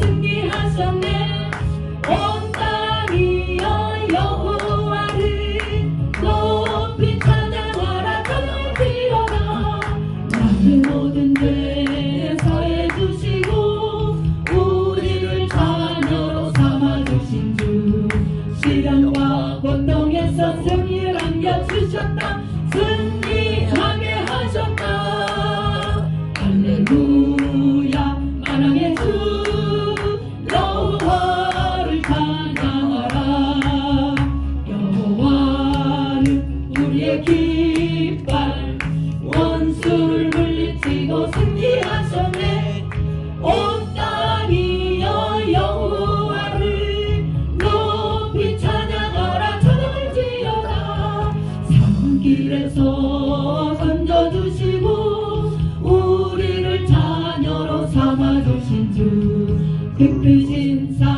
승리하셨네. 온 땅이여 여호와를 높이 찬양하라. 천을 지어라. 나의 모든 죄 사해 주시고 우리를 자녀로 삼아 주신 주. 시련과 고통에서 승리를 안겨주셨다 승리하셨네 온 땅이여 여호와를 높이 찬양하라. 찬양을 지어라. 산길에서 던져주시고 우리를 자녀로 삼아주신 주 그 크신 사